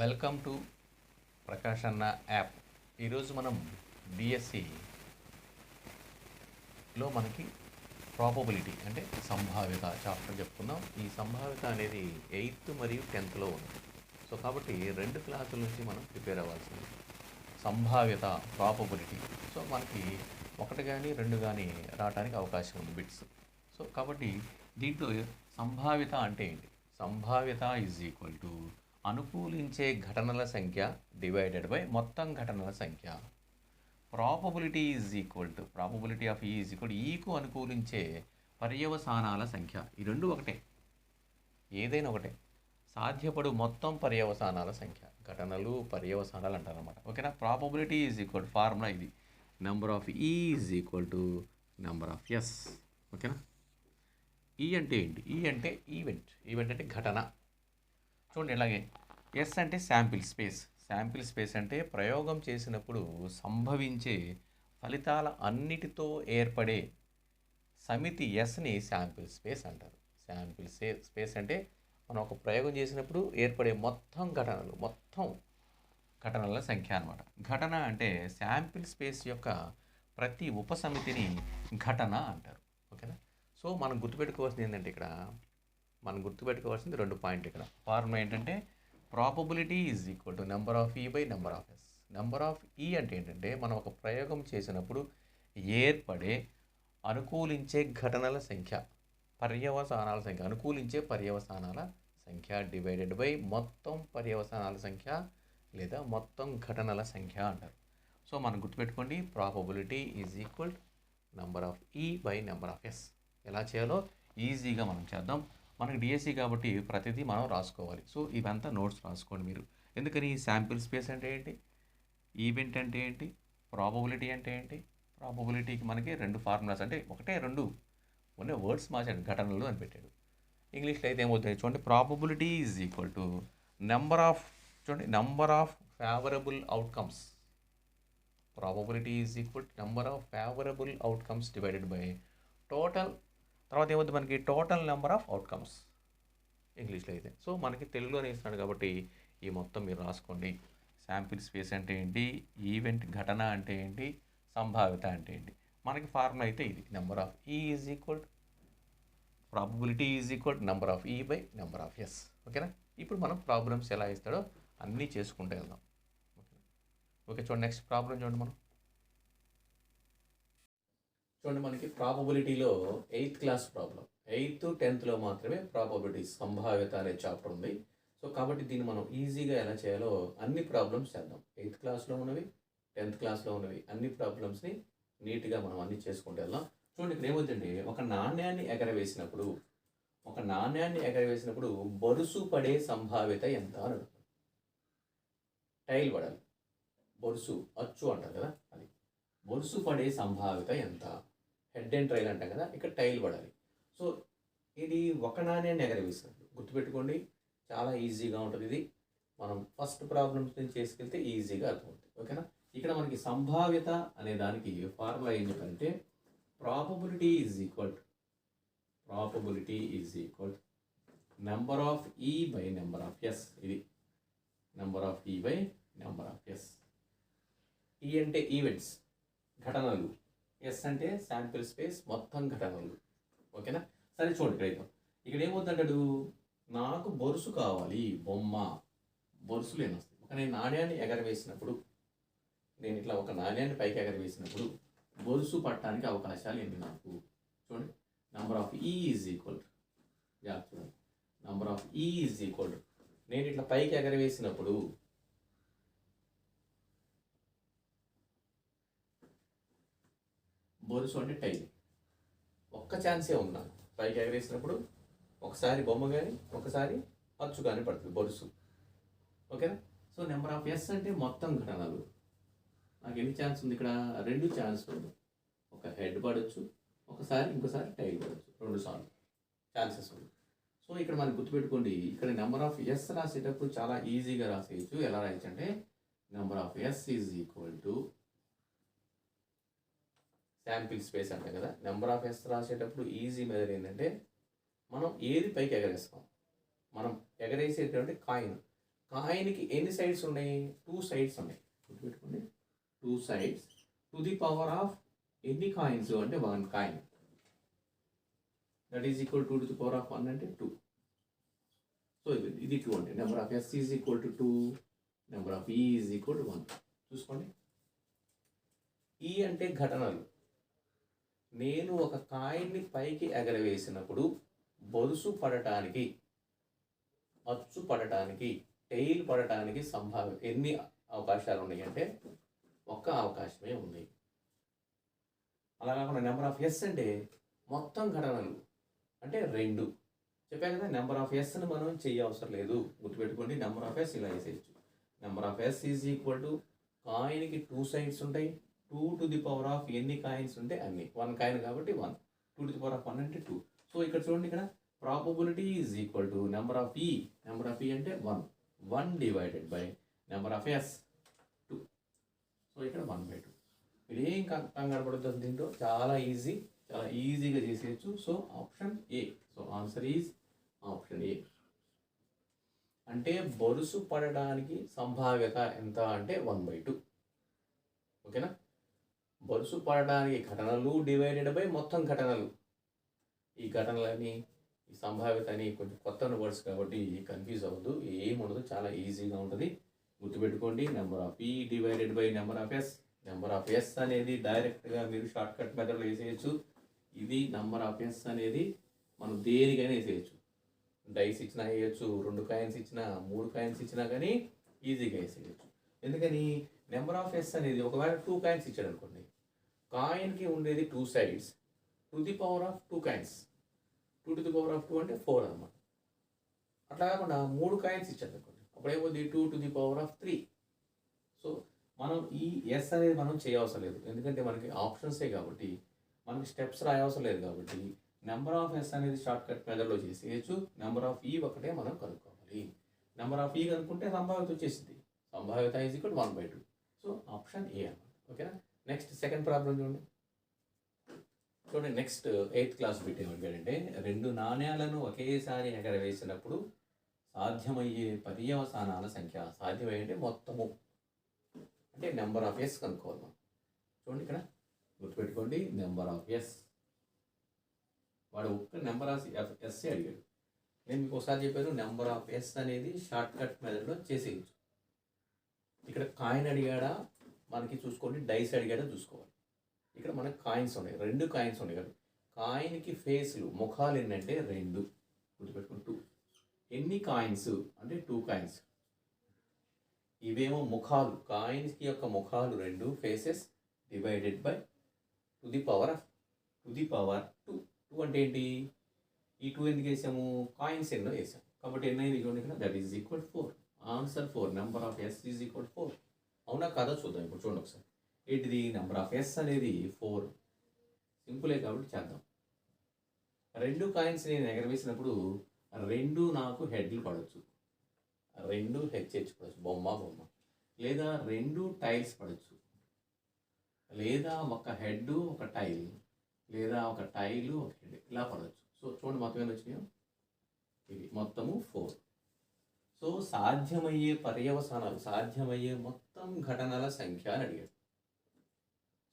Welcome to Prakash అన్న app. ఈరోజు మనం డిఎస్సిలో మనకి ప్రాబబిలిటీ అంటే సంభావ్యత చాప్టర్ చెప్పుకుందాం. ఈ సంభావ్యత అనేది ఎయిత్ మరియు టెన్త్లో ఉంది. సో కాబట్టి రెండు క్లాసుల నుంచి మనం ప్రిపేర్ అవ్వాల్సింది. సంభావ్యత ప్రాబబిలిటీ సో మనకి ఒకటి కానీ రెండు కానీ రావడానికి అవకాశం ఉంది బిట్స్ సో కాబట్టి దీంట్లో సంభావ్యత అంటే ఏంటి? సంభావ్యత ఈజ్ ఈక్వల్ టు అనుకూలించే ఘటనల సంఖ్య డివైడెడ్ బై మొత్తం ఘటనల సంఖ్య. Probability is equal to probability of E is equal ఈకు అనుకూలించే పర్యవసానాల సంఖ్య. ఈ రెండు ఒకటే. ఏదైనా ఒకటే. సాధ్యపడు మొత్తం పర్యవసానాల సంఖ్య. ఘటనలు పర్యవసానాలు అంటారు అనమాట ఓకేనా? ప్రాబబిలిటీ ఈజ్ ఈక్వల్ ఫార్ములా ఇది. Number of E is equal to number of S ఓకేనా? ఈ అంటే ఏంటి? ఈ అంటే ఈవెంట్ ఈవెంట్ అంటే ఘటన. చూడండి ఇలాగే ఎస్ అంటే శాంపిల్ స్పేస్ శాంపిల్ స్పేస్ అంటే ప్రయోగం చేసినప్పుడు సంభవించే ఫలితాల అన్నిటితో ఏర్పడే సమితి ఎస్ని శాంపిల్ స్పేస్ అంటారు. శాంపిల్ సే స్పేస్ అంటే మనం ఒక ప్రయోగం చేసినప్పుడు ఏర్పడే మొత్తం ఘటనలు మొత్తం ఘటనల సంఖ్య అనమాట ఘటన అంటే శాంపిల్ స్పేస్ యొక్క ప్రతి ఉపసమితిని ఘటన అంటారు. ఓకేనా? సో మనం గుర్తుపెట్టుకోవాల్సింది ఏంటంటే ఇక్కడ మనం గుర్తుపెట్టుకోవాల్సింది రెండు పాయింట్లు ఇక్కడ. ఫార్ములా ఏంటంటే probability is equal to number of E by number of S number of E అంటే ఏంటంటే మనం ఒక ప్రయోగం చేసినప్పుడు ఏర్పడే అనుకూలించే ఘటనల సంఖ్య పర్యవసానాల సంఖ్య. అనుకూలించే పర్యవసానాల సంఖ్య డివైడెడ్ బై మొత్తం పర్యవసానాల సంఖ్య లేదా మొత్తం ఘటనల సంఖ్య అంటారు. సో మనం గుర్తుపెట్టుకోండి probability is equal number of E by number of S ఎలా చేయాలో ఈజీగా మనం చేద్దాం. మనకి డిఎస్సి కాబట్టి ప్రతిదీ మనం రాసుకోవాలి. సో ఇవంతా నోట్స్ రాసుకోండి మీరు. ఎందుకని? శాంపిల్ స్పేస్ అంటే ఏంటి? ఈవెంట్ అంటే ఏంటి? ప్రాబబిలిటీ అంటే ఏంటి? ప్రాబబిలిటీకి మనకి రెండు ఫార్ములాస్ అంటే ఒకటే రెండు. ఉన్న వర్డ్స్ మార్చాడు ఘటనలు అని పెట్టాడు. ఇంగ్లీష్లో అయితే ఏమవుతుంది చూడండి? Probability is equal to number of చూడండి number of favourable outcomes probability is equal to number of favourable outcomes divided by total తర్వాత ఏమవుతుంది మనకి టోటల్ నెంబర్ ఆఫ్ అవుట్కమ్స్ ఇంగ్లీష్లో అయితే. సో మనకి తెలుగులోనే ఇస్తున్నాడు కాబట్టి ఈ మొత్తం మీరు రాసుకోండి. శాంపిల్ స్పేస్ అంటే ఏంటి? ఈవెంట్ ఘటన అంటే ఏంటి? సంభావ్యత అంటే ఏంటి? మనకి ఫార్ములా అయితే ఇది. Number of E is equal probability is equal number of E by number of S ఓకేనా ఇప్పుడు మనం ప్రాబ్లమ్స్ ఎలా ఇస్తాడో అన్నీ చేసుకుంటూ వెళ్దాం. ఓకే ఓకే చూడండి నెక్స్ట్ ప్రాబ్లం చూడండి మనం. చూడండి మనకి ప్రాబబిలిటీలో ఎయిత్ క్లాస్ ప్రాబ్లం ఎయిత్ టెన్త్లో మాత్రమే ప్రాబబిలిటీ సంభావ్యత అనే చాప్టర్ ఉంది. సో కాబట్టి దీన్ని మనం ఈజీగా ఎలా చేయాలో అన్ని ప్రాబ్లమ్స్ చేద్దాం. ఎయిత్ క్లాస్లో ఉన్నవి టెన్త్ క్లాస్లో ఉన్నవి అన్ని ప్రాబ్లమ్స్ని నీట్గా మనం అన్ని చేసుకుంటూ వెళ్దాం. చూడండి ఇక్కడ ఏమవుతుంది ఒక నాణ్యాన్ని ఎగరవేసినప్పుడు ఒక నాణ్యాన్ని ఎగరవేసినప్పుడు బరుసు పడే సంభావ్యత ఎంత అని టైల్ పడాలి. బొరుసు అచ్చు అంటారు కదా అది. బొరుసు పడే సంభావ్యత ఎంత? హెడ్ అండ్ ట్రైల్ అంటాం కదా ఇక్కడ టైల్ పడాలి. సో ఇది ఒక నాణ్యాన్ని ఎగరవేసినప్పుడు గుర్తుపెట్టుకోండి చాలా ఈజీగా ఉంటుంది ఇది. మనం ఫస్ట్ ప్రాబ్లమ్స్ నుంచి చేసుకెళ్తే ఈజీగా అర్థమవుతుంది. ఓకేనా? ఇక్కడ మనకి సంభావ్యత అనే దానికి ఫార్ములా ఏంటంటే చెప్పారంటే probability is equal probability is equal number of E by number of S ఇది number of E by number of S E అంటే ఈవెంట్స్ ఘటనలు. ఎస్ అంటే శాంపిల్ స్పేస్ మొత్తం ఘటనలు. ఓకేనా? సరే చూడండి ఇక్కడ ఇద్దాం. ఇక్కడ ఏమవుతుంటాడు నాకు బొరుసు కావాలి బొమ్మ. బొరుసులు ఏమి వస్తాయి ఒక నేను నాణ్యాన్ని ఎగరవేసినప్పుడు నేను ఇట్లా ఒక నాణ్యాన్ని పైకి ఎగరవేసినప్పుడు బొరుసు పట్టడానికి అవకాశాలు ఏంటి నాకు? చూడండి. Number of E is equal జాగ్రత్త చూడండి. Number of E is equal నేను ఇట్లా పైకి ఎగరవేసినప్పుడు బొరుసు అంటే టైం ఒక్క ఛాన్సే ఉంది? పైకి ఎగరేసినప్పుడు ఒకసారి బొమ్మ కానీ ఒకసారి అచ్చు కానీ పడుతుంది బొరుసు. ఓకేనా? సో నెంబర్ ఆఫ్ ఎస్ అంటే మొత్తం ఘటనలు. నాకు ఎన్ని ఛాన్స్ ఉంది ఇక్కడ? రెండు ఛాన్స్ ఉంది. ఒక హెడ్ పడవచ్చు ఒకసారి ఇంకోసారి టైల్ పడవచ్చు రెండు సార్లు. ఛాన్సెస్ ఉంది సో ఇక్కడ మనం గుర్తుపెట్టుకోండి ఇక్కడ నెంబర్ ఆఫ్ ఎస్ రాసేటప్పుడు చాలా ఈజీగా రాసేయచ్చు. ఎలా రాయొచ్చు అంటే number of S is equal to sample space అంటాం కదా. నెంబర్ ఆఫ్ ఎస్ రాసేటప్పుడు ఈజీ మెథడ్ ఏంటంటే మనం ఏది పైకి ఎగరేస్తాం. మనం ఎగరేసేటువంటి కాయిన్. కాయిన్కి ఎన్ని సైడ్స్ ఉన్నాయి? టూ సైడ్స్ ఉన్నాయి. గుర్తుపెట్టుకోండి. Two sides to the power of ఎన్ని కాయిన్స్? అంటే one coin. That is equal two to the power of one అంటే టూ సో ఇది ఇది టూ అంటే number of S is equal to two number of E is equal to one చూసుకోండి. E అంటే ఘటనలు. నేను ఒక కాయిన్ని పైకి ఎగరవేసినప్పుడు బొరుసు పడటానికి అచ్చు పడటానికి టెయిల్ పడటానికి సంభావ్య ఎన్ని అవకాశాలు ఉన్నాయి అంటే ఒక్క అవకాశమే ఉంది. అలా కాకుండా నెంబర్ ఆఫ్ ఎస్ అంటే మొత్తం ఘటనలు అంటే రెండు. చెప్పా కదా నెంబర్ ఆఫ్ ఎస్ని మనం చేయవసరం అవసరం లేదు. గుర్తుపెట్టుకోండి నెంబర్ ఆఫ్ ఎస్ ఇలా వేసేయచ్చు. Number of S is equal to కాయిన్కి two sides ఉంటాయి two to the power of ఎన్ని కాయిన్స్ ఉంటే అన్ని. వన్ కాయిన్ కాబట్టి one two to the power of one అంటే టూ సో ఇక్కడ చూడండి ఇక్కడ. Probability is equal to number of E number of E అంటే one one divided by number of S two so ఇక్కడ one by two మీరు ఏం కం- కంగారు పడుతుంది దీంట్లో. చాలా ఈజీ చాలా ఈజీగా చేసేయచ్చు. So option A so answer is option A అంటే బొరుసు పడడానికి సంభావ్యత ఎంత అంటే వన్ బై టూ ఓకేనా బరుసు పడడానికి ఘటనలు డివైడెడ్ బై మొత్తం ఘటనలు. ఈ ఘటనలని ఈ సంభావ్యత అని కొంచెం కొత్త వర్డ్స్ కాబట్టి కన్ఫ్యూజ్ అవ్వద్దు. ఏముండదు చాలా ఈజీగా ఉంటుంది. గుర్తుపెట్టుకోండి number of E divided by number of S. Number of S అనేది డైరెక్ట్గా మీరు షార్ట్ కట్ మెథడ్లో వేసేయచ్చు. ఇది నెంబర్ ఆఫ్ ఎస్ అనేది మనం దేనికైనా వేసేయచ్చు. డైస్ ఇచ్చినా వేయచ్చు రెండు కాయిన్స్ ఇచ్చినా మూడు కాయిన్స్ ఇచ్చినా కానీ ఈజీగా వేసేయచ్చు. ఎందుకని? నెంబర్ ఆఫ్ ఎస్ అనేది ఒకవేళ టూ కాయిన్స్ ఇచ్చాడు అనుకోండి కాయిన్కి ఉండేది two sides to the power of two coins two to the power of two అంటే ఫోర్ అనమాట అట్లా కాకుండా మూడు కాయిన్స్ ఇచ్చారు అనుకోండి. అప్పుడు ఏమవుతుంది two to the power of three so మనం ఈ ఎస్ అనేది మనం చేయవసరం లేదు. ఎందుకంటే మనకి ఆప్షన్సే కాబట్టి మనకి స్టెప్స్ రాయవసరం లేదు కాబట్టి నెంబర్ ఆఫ్ ఎస్ అనేది షార్ట్ కట్ మెథడ్లో చేసేయచ్చు నెంబర్ ఆఫ్ ఈ ఒకటే మనం కనుక్కోవాలి. నెంబర్ ఆఫ్ ఈ కనుక్కుంటే సంభావ్యత వచ్చేసింది. సంభావ్యత ఈజ్ ఇక్కడ one by two so option A అనమాట ఓకేనా నెక్స్ట్ సెకండ్ ప్రాబ్లం చూడండి. చూడండి నెక్స్ట్ ఎయిత్ క్లాస్ బిట్ రెండు నాణ్యాలను ఒకేసారి ఎగరవేసినప్పుడు సాధ్యమయ్యే పర్యవసానాల సంఖ్య సాధ్యమయ్యే మొత్తము. అంటే నెంబర్ ఆఫ్ ఎస్ కనుక్కోవాలి మనం. చూడండి ఇక్కడ గుర్తుపెట్టుకోండి నెంబర్ ఆఫ్ ఎస్ వాడు ఒక్క నెంబర్ ఆఫ్ ఎస్ అడిగాడు. నేను మీకు ఒకసారి చెప్పాను నెంబర్ ఆఫ్ ఎస్ అనేది షార్ట్ కట్ మెథడ్లో చేసేయచ్చు. ఇక్కడ కాయిన్ అడిగాడా మనకి చూసుకోండి డైస్ అడిగాడా చూసుకోవాలి. ఇక్కడ మనకి కాయిన్స్ ఉన్నాయి రెండు కాయిన్స్ ఉన్నాయి కదా. కాయిన్కి ఫేస్లు ముఖాలు ఏంటంటే రెండు. గుర్తుపెట్టుకుని టూ ఎన్ని కాయిన్స్? అంటే టూ కాయిన్స్. ఇవేమో ముఖాలు కాయిన్స్కి యొక్క ముఖాలు రెండు faces divided by to the power of to the power two two అంటే ఏంటి? ఈ టూ ఎందుకు వేసాము? కాయిన్స్ ఎన్నో వేసాము కాబట్టి ఎన్ని ఇది చూడండి ఇక్కడ that is equal four answer four number of S is equal four అవునా కాదా చూద్దాం. ఇప్పుడు చూడండి ఒకసారి. ఏంటిది? నెంబర్ ఆఫ్ ఎస్ అనేది ఫోర్ సింపులే కాబట్టి చేద్దాం. రెండు కాయిన్స్ నేను ఎగరవేసినప్పుడు రెండు నాకు హెడ్లు పడవచ్చు రెండు హెచ్ హెచ్ పడవచ్చు బొమ్మ బొమ్మ. లేదా రెండు టైల్స్ పడవచ్చు లేదా ఒక హెడ్ ఒక టైల్ లేదా ఒక టైల్ ఒక హెడ్ ఇలా పడవచ్చు సో చూడండి మొత్తం ఏమైనా వచ్చినాయో. ఇవి మొత్తము ఫోర్ సో సాధ్యమయ్యే పర్యవసానాలు సాధ్యమయ్యే మొత్తం ఘటనల సంఖ్య అని అడిగాడు.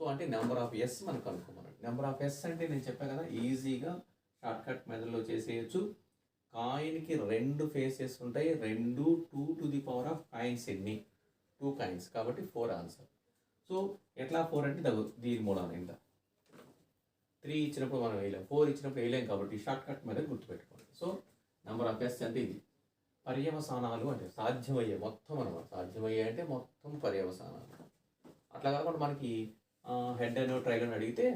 సో అంటే నెంబర్ ఆఫ్ ఎస్ మనకు కనుక్కోమన్నాడు నెంబర్ ఆఫ్ ఎస్ అంటే నేను చెప్పాను కదా ఈజీగా షార్ట్కట్ మెథడ్లో చేసేయచ్చు. కాయిన్కి రెండు ఫేసెస్ ఉంటాయి రెండు two to the power of coins ఎన్ని? Two coins. కాబట్టి ఫోర్ ఆన్సర్. సో ఎట్లా ఫోర్ అంటే దగ్గు దీని మూలాన ఇంత. త్రీ ఇచ్చినప్పుడు మనం వేయలేం ఫోర్ ఇచ్చినప్పుడు వేయలేం కాబట్టి షార్ట్ కట్ మీద గుర్తుపెట్టుకోండి. సో నెంబర్ ఆఫ్ ఎస్ అంటే ఇది. పర్యవసానాలు అంటే సాధ్యమయ్యే మొత్తం అనమాట సాధ్యమయ్యే అంటే మొత్తం పర్యవసానాలు. అట్లా కాకుండా మనకి హెడ్ అని ట్రైల్ అని అడిగితే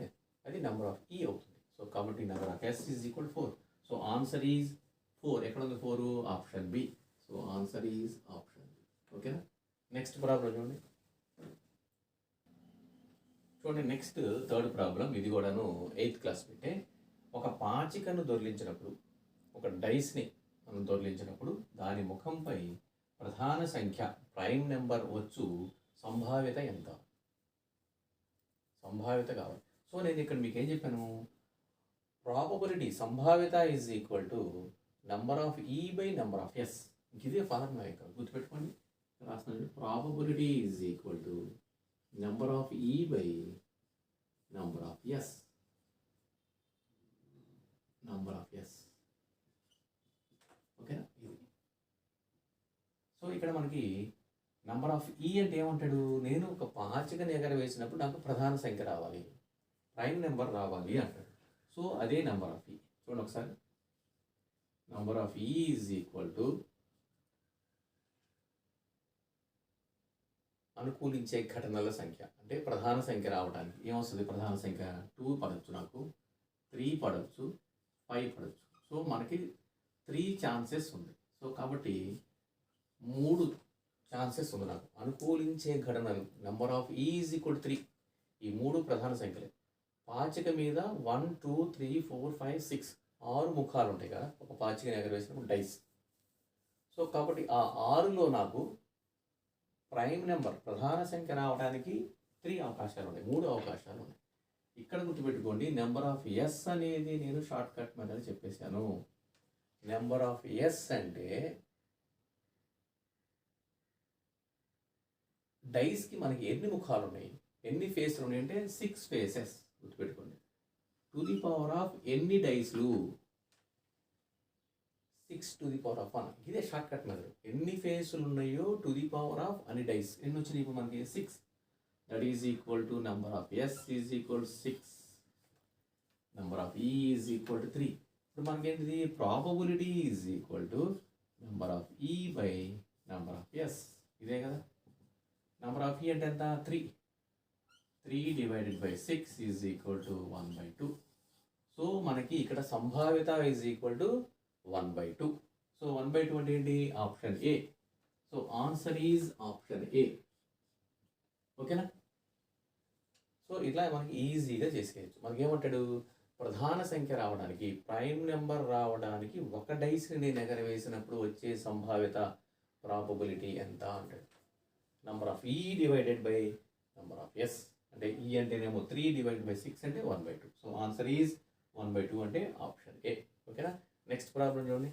అది నెంబర్ ఆఫ్ ఈ అవుతుంది. సో కాబట్టి number of S is equal four so answer is four ఎక్కడ ఉంది four option B so answer is option B ఓకేనా నెక్స్ట్ ప్రాబ్లం చూడండి. చూడండి నెక్స్ట్ థర్డ్ ప్రాబ్లం ఇది కూడాను ఎయిత్ క్లాస్ పెట్టే. ఒక పాచికను దొరిలించినప్పుడు ఒక డైస్ని మనం దొర్లించినప్పుడు దాని ముఖంపై ప్రధాన సంఖ్య ప్రైమ్ నెంబర్ వచ్చు సంభావ్యత ఎంత? సంభావ్యత కావాలి. సో నేను ఇక్కడ మీకు ఏం చెప్పాను? ప్రాబబిలిటీ సంభావ్యత is equal to number of E by number of S ఇదే ఫార్ములా ఇక్కడ. గుర్తుపెట్టుకోండి. రాసిన probability is equal to number of E by number of S number of S ఓకేనా ఇది సో ఇక్కడ మనకి నంబర్ ఆఫ్ ఈ అంటే ఏమంటాడు? నేను ఒక పాచిక ఎగర వేసినప్పుడు నాకు ప్రధాన సంఖ్య రావాలి. ప్రైమ్ నెంబర్ రావాలి అంటాడు. సో అదే నెంబర్ ఆఫ్ ఈ చూడండి ఒకసారి. Number of E is equal to అనుకూలించే ఘటనల సంఖ్య. అంటే ప్రధాన సంఖ్య రావడానికి ఏమొస్తుంది? ప్రధాన సంఖ్య టూ పడవచ్చు నాకు. త్రీ పడవచ్చు ఫైవ్ పడవచ్చు సో మనకి త్రీ ఛాన్సెస్ ఉంది. సో కాబట్టి మూడు ఛాన్సెస్ ఉంది నాకు. అనుకూలించే ఘటనలు number of is equal three ఈ మూడు ప్రధాన సంఖ్యలే. పాచిక మీద one two three four five six ఆరు ముఖాలు ఉంటాయి కదా. ఒక పాచికని ఎగరవేసినప్పుడు డైస్ సో కాబట్టి ఆ ఆరులో నాకు ప్రైమ్ నెంబర్ ప్రధాన సంఖ్య రావడానికి త్రీ అవకాశాలు ఉన్నాయి. మూడు అవకాశాలు ఉన్నాయి. ఇక్కడ గుర్తుపెట్టుకోండి నెంబర్ ఆఫ్ ఎస్ అనేది నేను షార్ట్ కట్ మెథడ్ చెప్పేశాను. నెంబర్ ఆఫ్ ఎస్ అంటే డైస్కి మనకి ఎన్ని ముఖాలు ఉన్నాయి ఎన్ని ఫేస్లు ఉన్నాయి అంటే సిక్స్ ఫేసెస్ గుర్తుపెట్టుకోండి. టు ది పవర్ ఆఫ్ ఎన్ని డైస్లు? Six to the power of one ఇదే షార్ట్ కట్ మెథడ్ ఎన్ని ఫేస్లు ఉన్నాయో టు ది పవర్ ఆఫ్ అన్ని డైస్. ఎన్ని వచ్చినాయి ఇప్పుడు మనకి? Six that is equal to number of S is equal six number of E is equal to three ఇప్పుడు మనకి ఏంటిది probability is equal to number of E by number of S ఇదే కదా? నెంబర్ ఆఫ్ ఈ అంటే ఎంత three three divided by six is equal to one by two so మనకి ఇక్కడ సంభావ్యత is equal to one by two so one by two అంటే ఏంటి option A so answer is option A ఓకేనా so ఇట్లా మనకి ఈజీగా చేసేయచ్చు మనకి ఏమంటాడు ప్రధాన సంఖ్య రావడానికి ప్రైమ్ నెంబర్ రావడానికి ఒక డైస్ని నేను ఎగరవేసినప్పుడు వచ్చే సంభావ్యత ప్రాబబిలిటీ ఎంత అంటాడు number of E divided by number of S అంటే ఈ అంటేనేమో త్రీ డివైడెడ్ బై సిక్స్ అంటే one by two so answer is one by two అంటే ఆప్షన్ ఏ ఓకేనా నెక్స్ట్ ప్రాబ్లం చూడండి.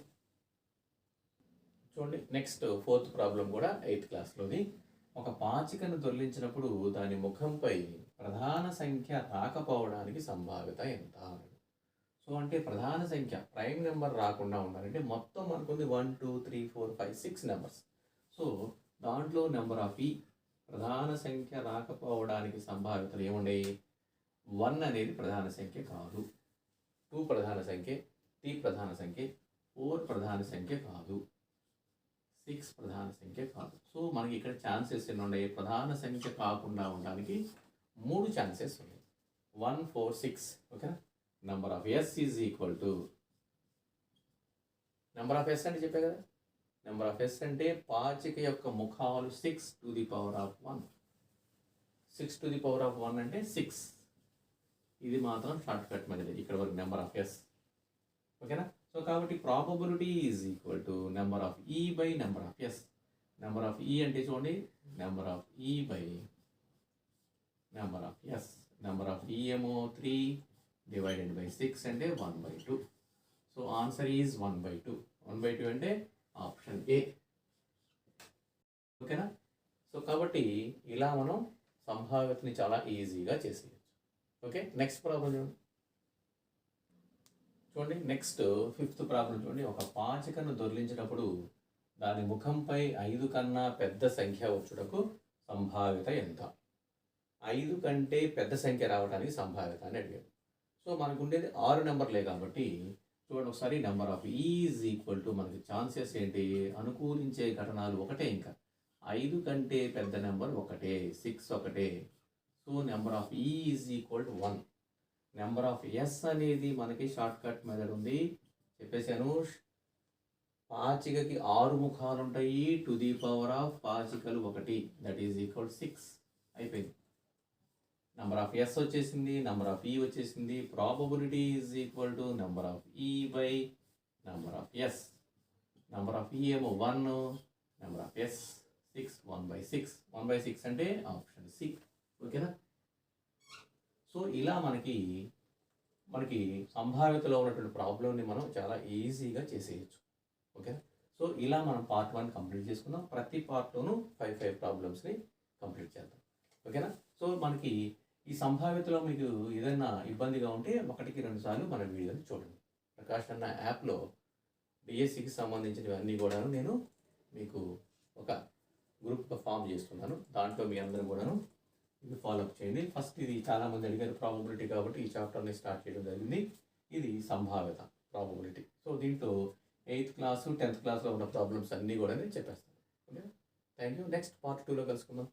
చూడండి నెక్స్ట్ ఫోర్త్ ప్రాబ్లం కూడా ఎయిత్ క్లాస్లోది ఒక పాచికను దొర్లించినప్పుడు దాని ముఖంపై ప్రధాన సంఖ్య రాకపోవడానికి సంభావ్యత ఎంత? సో అంటే ప్రధాన సంఖ్య ప్రైమ్ నెంబర్ రాకుండా ఉండాలంటే మొత్తం మనకుంది one two three four five six numbers so దాంట్లో నెంబర్ ఆఫ్ ఈ ప్రధాన సంఖ్య రాకపోవడానికి సంభావ్యతలు ఏముండే? వన్ అనేది ప్రధాన సంఖ్య కాదు. టూ ప్రధాన సంఖ్య త్రీ ప్రధాన సంఖ్య ఫోర్ ప్రధాన సంఖ్య కాదు. సిక్స్ ప్రధాన సంఖ్య కాదు. సో మనకి ఇక్కడ ఛాన్సెస్ ఎన్ని ఉన్నాయి ప్రధాన సంఖ్య కాకుండా ఉండడానికి మూడు ఛాన్సెస్ ఉన్నాయి. వన్ ఫోర్ సిక్స్ ఓకేనా number of S is equal to number of S అంటే చెప్పే కదా? నెంబర్ ఆఫ్ ఎస్ అంటే పాచిక యొక్క ముఖాలు six to the power of one six to the power of one అంటే సిక్స్ ఇది మాత్రం షార్ట్ కట్ మెథడ్ ఇక్కడ వరకు నెంబర్ ఆఫ్ ఎస్ ఓకేనా సో కాబట్టి probability is equal to number of E by number of S number of E అంటే చూడండి. Number of E by number of S number of E ఏమో three divided by six అంటే one by two so answer is one by two one by two అంటే option A. ఓకేనా? So కాబట్టి ఇలా మనం సంభావ్యతని చాలా ఈజీగా చేసేయచ్చు. ఓకే? నెక్స్ట్ ప్రాబ్లం చూడండి. చూడండి నెక్స్ట్ ఫిఫ్త్ ప్రాబ్లం చూడండి. ఒక పాచికను దొర్లించినప్పుడు దాని ముఖంపై ఐదు కన్నా పెద్ద సంఖ్య వచ్చుటకు సంభావ్యత ఎంత? ఐదు కంటే పెద్ద సంఖ్య రావడానికి సంభావ్యత అని అడిగాడు సో మనకు ఉండేది ఆరు నెంబర్లే కాబట్టి చూడండి ఒకసారి number of is equal to మనకి ఛాన్సెస్ ఏంటి? అనుకూలించే ఘటనలు ఒకటే ఇంకా. ఐదు కంటే పెద్ద నెంబర్ ఒకటే సిక్స్ ఒకటే. So number of is equal to one number of S అనేది మనకి షార్ట్ కట్ మెథడ్ ఉంది. చెప్పేశాను పాచికకి ఆరు ముఖాలు ఉంటాయి టు ది పవర్ ఆఫ్ పాచికలు ఒకటి. దట్ ఈజ్ ఈక్వల్ సిక్స్ అయిపోయింది. నెంబర్ ఆఫ్ ఎస్ వచ్చేసింది నెంబర్ ఆఫ్ ఈ వచ్చేసింది probability is equal to number of E by number of S number of E ఏమో one number of S six one by six one by six అంటే option C ఓకేనా so ఇలా మనకి మనకి సంభావ్యతలో ఉన్నటువంటి ప్రాబ్లమ్ని మనం చాలా ఈజీగా చేసేయచ్చు. ఓకే సో సో ఇలా మనం పార్ట్ వన్ కంప్లీట్ చేసుకుందాం. ప్రతి పార్ట్లోనూ ఫైవ్ ఫైవ్ ప్రాబ్లమ్స్ని కంప్లీట్ చేద్దాం. ఓకేనా సో మనకి ఈ సంభావ్యతలో మీకు ఏదైనా ఇబ్బందిగా ఉంటే ఒకటికి రెండు సార్లు మన వీడియోని చూడండి. ప్రకాష్ అన్న యాప్లో బిఎస్సికి సంబంధించినవి అన్నీ కూడాను నేను మీకు ఒక గ్రూప్గా ఫామ్ చేస్తున్నాను. దాంట్లో మీ అందరూ కూడాను ఇది ఫాలోఅప్ చేయండి. ఫస్ట్ ఇది చాలామంది అడిగారు ప్రాబబిలిటీ కాబట్టి ఈ చాప్టర్ని స్టార్ట్ చేయడం జరిగింది. ఇది సంభావ్యత ప్రాబబిలిటీ సో దీంట్లో ఎయిత్ క్లాసు టెన్త్ క్లాస్లో ఉన్న ప్రాబ్లమ్స్ అన్నీ కూడా నేను చెప్పేస్తాను. Okay thank you next part టూలో కలుసుకుందాం.